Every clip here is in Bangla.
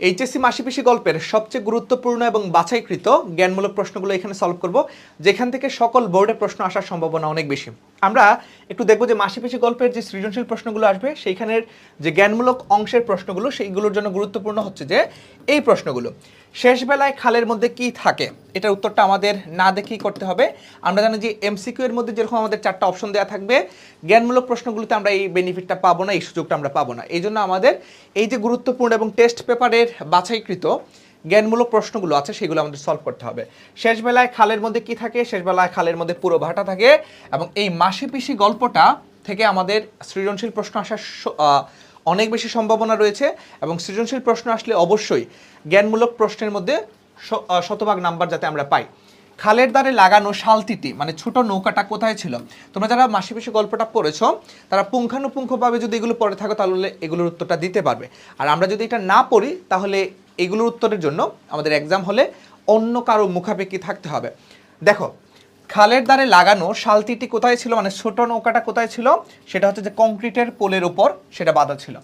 এইচএসসি মাসিপিসি গল্পের সবচেয়ে গুরুত্বপূর্ণ এবং বাছাইকৃত জ্ঞানমূলক প্রশ্নগুলো এখানে সলভ করব, যেখান থেকে সকল বোর্ডে প্রশ্ন আসার সম্ভাবনা অনেক বেশি। আমরা একটু দেখব যে মাসিপিসি গল্পের যে সৃজনশীল প্রশ্নগুলো আসবে, সেইখানের যে জ্ঞানমূলক অংশের প্রশ্নগুলো, সেইগুলোর জন্য গুরুত্বপূর্ণ হচ্ছে যে এই প্রশ্নগুলো। শেষ বেলায় খালের মধ্যে কি থাকে? এটার উত্তরটা আমাদের না দেখেই করতে হবে। আমরা জানি যে এমসিকিউ এর মধ্যে যেরকম আমাদের চারটা অপশন দেওয়া থাকবে, জ্ঞানমূলক প্রশ্নগুলোতে আমরা এই বেনিফিটটা পাবো না, এই সুযোগটা আমরা পাবো না। এই জন্য আমাদের এই যে গুরুত্বপূর্ণ এবং টেস্ট পেপারের বাছাইকৃত জ্ঞানমূলক প্রশ্নগুলো আছে, সেগুলো আমাদের সলভ করতে হবে। শেষ বেলায় খালের মধ্যে কি থাকে? শেষ বেলায় খালের মধ্যে পুরো ভাটা থাকে এবং এই মাসি পিসি গল্পটা থেকে আমাদের সৃজনশীল প্রশ্ন আসার অনেক বেশি সম্ভাবনা রয়েছে এবং সৃজনশীল প্রশ্ন আসলে অবশ্যই জ্ঞানমূলক প্রশ্নের মধ্যে শতভাগ নাম্বার যাতে আমরা পাই। খালের দ্বারে লাগানো শালতিটি মানে ছোট নৌকাটা কোথায় ছিল? তোমরা যারা মাসি পিসি গল্পটা পড়েছো, তারা পুঙ্খানুপুঙ্খভাবে যদি এগুলো পড়ে থাকো, তাহলে এগুলোর উত্তরটা দিতে পারবে। আর আমরা যদি এটা না পড়ি, তাহলে এগুলোর উত্তরের জন্য আমাদের এক্সাম হলে অন্য কারও মুখাপেক্ষি থাকতে হবে। দেখো, খালের দ্বারে লাগানো শালতিটি কোথায় ছিল? মানে ছোট নৌকাটা কোথায় ছিল? সেটা হচ্ছে যে কংক্রিটের পোলের উপর সেটা বাঁধা ছিল।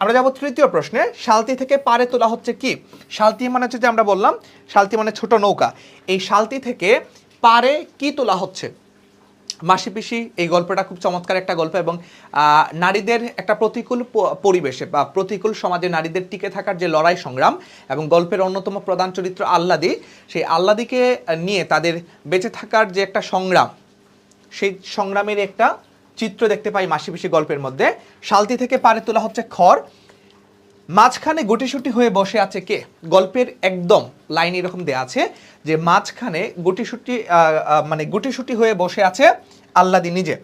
আমরা যাব তৃতীয় প্রশ্নে। শালতি থেকে পারে তোলা হচ্ছে কি? শালতি মানে হচ্ছে যে আমরা বললাম, শালতি মানে ছোট নৌকা। এই শালতি থেকে পারে কি তোলা হচ্ছে? মাসি পিসি এই গল্পটা খুব চমৎকার একটা গল্প এবং নারীদের একটা প্রতিকূল পরিবেশে বা প্রতিকূল সমাজে নারীদের টিকে থাকার যে লড়াই সংগ্রাম এবং গল্পের অন্যতম প্রধান চরিত্র আল্লাদি সেই আল্লাদিকে নিয়ে তাদের বেঁচে থাকার যে একটা সংগ্রাম, সেই সংগ্রামের একটা চিত্র দেখতে পাই মাসি পিসি গল্পের মধ্যে। শালতি থেকে পারে তোলা হচ্ছে খড় মাঝখানে গুটিসুটি হয়ে বসে আছে কে? গল্পের একদম লাইন এরকম দেয়া আছে যে মাঝখানে গুটিসুটি মানে গুটিসুটি হয়ে বসে আছে আল্লাদি নিজে।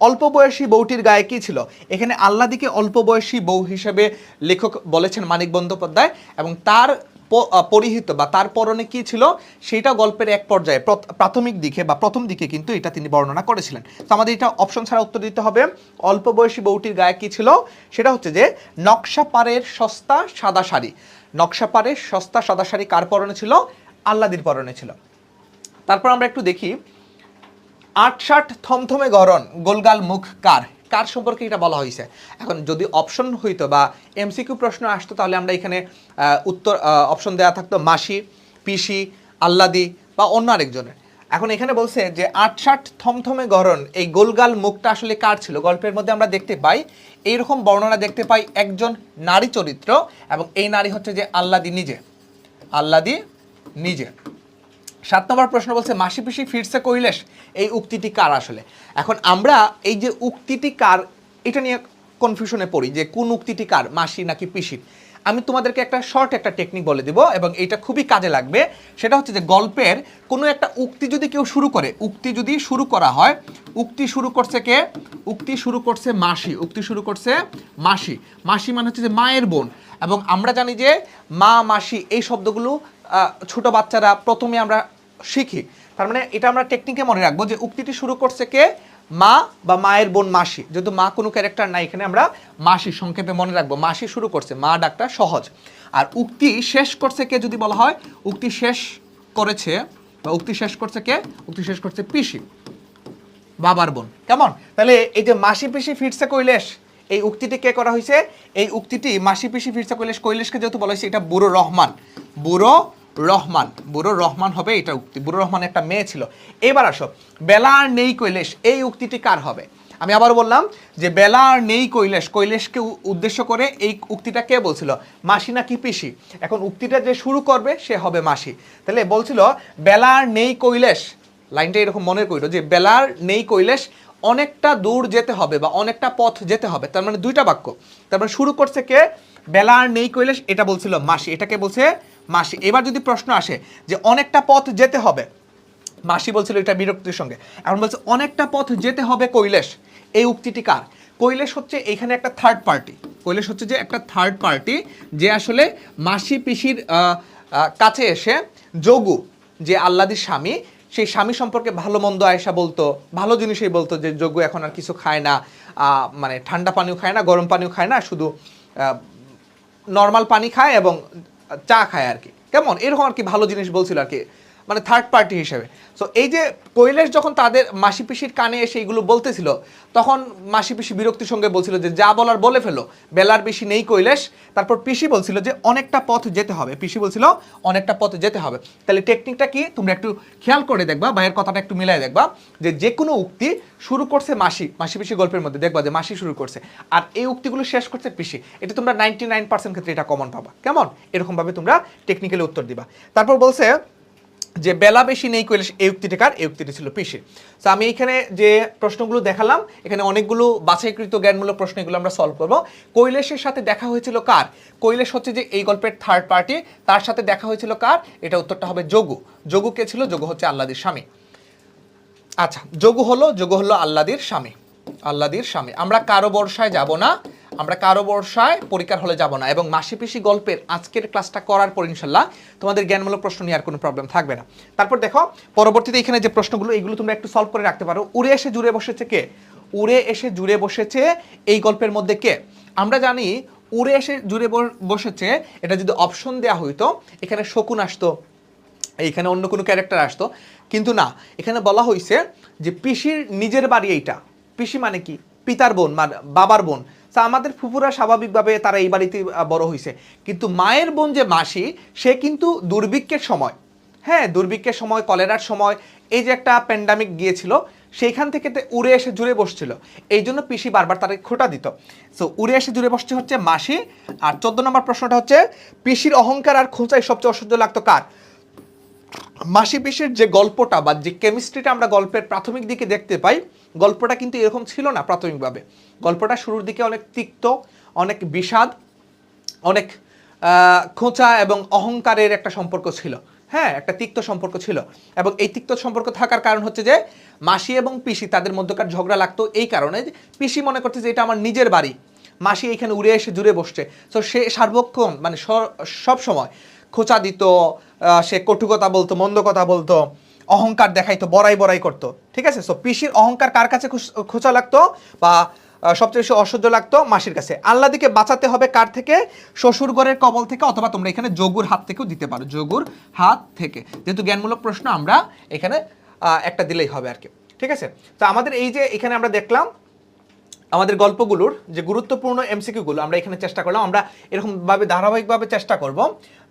অল্প বয়সী বউটির গায়ে কী ছিল? এখানে আল্লাদিকে অল্প বয়সী বউ হিসেবে লেখক বলেছেন মানিক বন্দ্যোপাধ্যায় এবং তার পরিহিত বা তার পরনে কি ছিল সেটা গল্পের এক পর্যায়ে প্র- প্রাথমিক দিকে বা প্রথম দিকে কিন্তু এটা তিনি বর্ণনা করেছিলেন। তো আমাদের এটা অপশন ছাড়া উত্তর দিতে হবে, অল্প বয়সী বউটির গায়ে কি ছিল? সেটা হচ্ছে যে, নকশা পাড়ের সস্তা সাদা শাড়ি। নকশা পাড়ের সস্তা সাদা শাড়ি কার পরনে ছিল? আল্লাদির পরনে ছিল। তারপর আমরা একটু দেখি, আটষাট থমথমে গরন গোলগাল মুখ কার? কার সম্পর্কে এটা বলা হয়েছে? এখন যদি অপশন হইতো বা এমসিকিউ প্রশ্ন আসতো, তাহলে আমরা এখানে উত্তর অপশন দেওয়া থাকতো মাসি, পিসি, আল্লাদি বা অন্য আরেকজনের। এখন এখানে বলছে যে আটষাট থমথমে গরন এই গোলগাল মুখটা আসলে কার ছিল? গল্পের মধ্যে আমরা দেখতে পাই, এইরকম বর্ণনা দেখতে পাই একজন নারী চরিত্র এবং এই নারী হচ্ছে যে আল্লাদি নিজে। আল্লাদি নিজে। সাত নম্বর প্রশ্ন বলছে, মাসি পিসি ফিরছে কৈলেশ এই উক্তিটি কার আসলে? এখন আমরা এই যে উক্তিটি কার, এটা নিয়ে কনফিউশনে পড়ি যে কোন উক্তিটি কার, মাসি নাকি পিসির আমি তোমাদেরকে একটা শর্ট একটা টেকনিক বলে দিব এবং এটা খুবই কাজে লাগবে। সেটা হচ্ছে যে গল্পের কোনো একটা উক্তি যদি কেউ শুরু করে, উক্তি যদি শুরু করা হয়, উক্তি শুরু করছে কে? উক্তি শুরু করছে মাসি, উক্তি শুরু করছে মাসি। মাসি মানে হচ্ছে যে মায়ের বোন। এবং আমরা জানি যে মা, মাসি এই শব্দগুলো ছোট বাচ্চারা প্রথমে আমরা শিখি। তার মানে এটা আমরা টেকনিকে মনে রাখব যে উক্তিটি শুরু করছে কে? মা বা মায়ের বোন মাসি। যেহেতু মা কোনো ক্যারেক্টার নাই, এখানে আমরা মাসি সংক্ষেপে মনে রাখব। মাসি শুরু করছে, মা ডাকটা সহজ। আর উক্তি শেষ করছে কে যদি বলা হয়? উক্তি শেষ করেছে বা উক্তি শেষ করছে কে? উক্তি শেষ করছে পিসি, বাবার বোন। কেমন? তাহলে এই যে মাসি পিসি ফিরছে কৈলেশ, এই উক্তিটি কে করা হয়েছে? এই উক্তিটি মাসি পিসি ফিরছে কৈলেশ। কৈলেশকে যেহেতু বলা হয়েছে, এটা বুড়ো রহমান। বুড়ো রহমান, বুড়ো রহমান হবে এটা উক্তি, বুড়ো রহমান একটা মেয়ে ছিল। এবার আসো বেলা আর নেই কৈলেশ, এই উক্তিটি কার হবে? আমি আবার বললাম যে বেলা আর নেই কৈলেশ, কৈলেশকে উদ্দেশ্য করে এই উক্তিটা কে বলছিল? মাসি নাকি পিসি? এখন উক্তিটা যে শুরু করবে, সে হবে মাসি। তাহলে বলছিল বেলা আর নেই কৈলেশ, লাইনটা এরকম মনে করিল যে বেলার নেই কৈলেশ অনেকটা দূর যেতে হবে বা অনেকটা পথ যেতে হবে, তার মানে দুইটা বাক্য। তার মানে শুরু করছে কে? বেলার নেই কৈলেশ, এটা বলছিল মাসি, এটাকে বলছে মাসি, এবার যদি প্রশ্ন আসে যে অনেকটা পথ যেতে হবে, মাসি বলছিল এটা বিরক্তির সঙ্গে, এখন বলছে অনেকটা পথ যেতে হবে কৈলেশ, এই উক্তিটি কার? কৈলেশ হচ্ছে এখানে একটা থার্ড পার্টি কৈলেশ হচ্ছে যে একটা থার্ড পার্টি যে আসলে মাসি পিসির কাছে এসে যোগু, যে আল্লাদির স্বামী, সেই স্বামী সম্পর্কে ভালো মন্দ আয়সা বলতো, ভালো জিনিসই বলতো যে যোগ্য এখন আর কিছু খায় না মানে ঠান্ডা পানিও খায় না, গরম পানিও খায় না, শুধু নর্মাল পানি খায় এবং চা খায় আর কি। কেমন? এরকম আর কি ভালো জিনিস বলছিল আর কি। মানে থার্ড পার্টি হিসেবে। সো এই যে কৈলাস যখন তাদের মাসি পিসির কানে এসে এইগুলো বলতেছিল, তখন মাসি পিসি বিরক্তির সঙ্গে বলছিল যে, যা বলার বলে ফেলো। বেলার বেশি নেই কৈলাস তারপর পিসি বলছিল যে, অনেকটা পথ যেতে হবে। পিসি বলছিল, অনেকটা পথ যেতে হবে। তাহলে টেকনিকটা কি? তোমরা একটু খেয়াল করে দেখবা ভাইয়ের কথাটা একটু মিলাই দেখবা যে যে কোনো উক্তি শুরু করছে মাসি মাসি পিসি গল্পের মধ্যে, দেখবা যে মাসি শুরু করছে। আর এই উক্তিগুলো শেষ করছে পিসি। এটা তোমরা নাইনটি নাইন পার্সেন্ট ক্ষেত্রে এটা কমন পাবা। কেমন? এরকমভাবে তোমরা টেকনিক্যালি উত্তর দিবা। তারপর বলছে যে বেলা বেশি নেই কৈলাস এই উক্তিটা কার? এই উক্তিটি ছিল পিসির। তো আমি এখানে যে প্রশ্নগুলো দেখালাম, এখানে অনেকগুলো বাছাইকৃত জ্ঞানমূলক প্রশ্ন এগুলো আমরা সলভ করব। কৈলাসের সাথে দেখা হয়েছিল কার? কৈলাস হচ্ছে যে এই গল্পের থার্ড পার্টি তার সাথে দেখা হয়েছিল কার? এটা উত্তরটা হবে যোগু। যোগু কে ছিল? যোগু হচ্ছে আল্লাদির স্বামী। আচ্ছা যোগু হলো যোগু হলো আল্লাদির স্বামী। আল্লাদির স্বামী। আমরা কারও বর্ষায় যাব না আমরা কারও বর্ষায় পরীক্ষার হলে যাব না এবং মাসি পিসি গল্পের আজকের ক্লাসটা করার পর ইনশাল্লাহ তোমাদের জ্ঞানমূলক প্রশ্ন নিয়ে আর কোনো প্রবলেম থাকবে না। তারপর দেখো, পরবর্তীতে এখানে যে প্রশ্নগুলো, এগুলো তোমরা একটু সলভ করে রাখতে পারো। উড়ে এসে জুড়ে বসেছে কে? উড়ে এসে জুড়ে বসেছে এই গল্পের মধ্যে কে? আমরা জানি উড়ে এসে জুড়ে বসেছে, এটা যদি অপশন দেওয়া হইতো, এখানে শকুন আসতো এইখানে অন্য কোনো ক্যারেক্টার আসতো। কিন্তু না, এখানে বলা হয়েছে যে পিসির নিজের বাড়ি এইটা। পিসি মানে কি? পিতার বোন মানে বাবার বোন। তা আমাদের ফুপুরা স্বাভাবিকভাবে তারা এই বাড়িতে বড় হয়েছে কিন্তু মায়ের বোন যে মাসি, সে কিন্তু দুর্ভিক্ষের সময়। হ্যাঁ দুর্ভিক্ষের সময়, কলেরার সময়, এই যে একটা প্যান্ডামিক গিয়েছিল, সেইখান থেকে উড়ে এসে জুড়ে বসছিল। এই জন্য পিসি বারবার তারা খোটা দিত। সো উড়ে এসে জুড়ে বসছে হচ্ছে মাসি। আর চোদ্দ নম্বর প্রশ্নটা হচ্ছে, পিসির অহংকার আর খোঁচাই সবচেয়ে অসহ্য লাগতো কার? মাসি পিসের যে গল্পটা বা যে কেমিস্ট্রিটা আমরা গল্পের প্রাথমিক দিকে দেখতে পাই, গল্পটা কিন্তু এরকম ছিল না প্রাথমিকভাবে। গল্পটা শুরুর দিকে অনেক তিক্ত, অনেক বিষাদ, অনেক খোঁচা এবং অহংকারের একটা সম্পর্ক ছিল। হ্যাঁ একটা তিক্ত সম্পর্ক ছিল। এবং এই তিক্ত সম্পর্ক থাকার কারণ হচ্ছে যে, মাসি এবং পিসি তাদের মধ্যকার ঝগড়া লাগতো এই কারণে পিসি মনে করছে যে, এটা আমার নিজের বাড়ি। মাসি এখানে উড়ে এসে জুড়ে বসছে। তো সে সার্বক্ষণ মানে সব সময় খোঁচা দিত সে কটু কথা বলতো, মন্দ কথা বলতো, অহংকার দেখাইতো, বড়াই বড়াই করতো। ঠিক আছে? সো পিসির অহংকার কার কাছে খোঁচা লাগতো? বা সবচেয়ে বেশি অসহ্য লাগতো মাসির কাছে। আল্লাদিকে বাঁচাতে হবে কার থেকে? শ্বশুর ঘরের কবল থেকে, অথবা তোমরা এখানে যোগুর হাত থেকেও দিতে পারো। যোগুর হাত থেকে। যেহেতু জ্ঞানমূলক প্রশ্ন, আমরা এখানে একটা দিলেই হবে আর কি। ঠিক আছে? তো আমাদের এই যে এখানে আমরা দেখলাম আমাদের গল্পগুলোর যে গুরুত্বপূর্ণ এমসিকিউগুলো আমরা এখানে চেষ্টা করলাম, আমরা এরকমভাবে ধারাবাহিকভাবে চেষ্টা করব।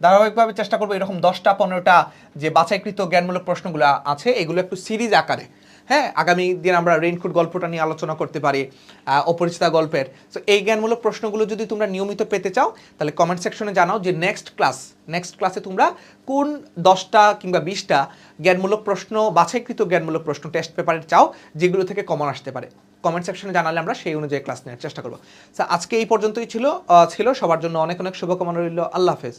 ধারাবাহিকভাবে চেষ্টা করব এরকম দশটা, পনেরোটা যে বাছাইকৃত জ্ঞানমূলক প্রশ্নগুলো আছে, এগুলো একটু সিরিজ আকারে হ্যাঁ আগামী দিন আমরা রেইনকোট গল্পটা নিয়ে আলোচনা করতে পারি অপরিচিতা গল্পের। তো এই জ্ঞানমূলক প্রশ্নগুলো যদি তোমরা নিয়মিত পেতে চাও, তাহলে কমেন্ট সেকশনে জানাও যে নেক্সট ক্লাস নেক্সট ক্লাসে তোমরা কোন দশটা কিংবা বিশটা জ্ঞানমূলক প্রশ্ন, বাছাইকৃত জ্ঞানমূলক প্রশ্ন টেস্ট পেপারের চাও, যেগুলো থেকে কমন আসতে পারে। কমেন্ট সেকশনে জানালে আমরা সেই অনুযায়ী ক্লাস নেওয়ার চেষ্টা করব। আজকে এই পর্যন্তই ছিল ছিল। সবার জন্য অনেক অনেক শুভকামনা রইল। আল্লাহ হাফেজ।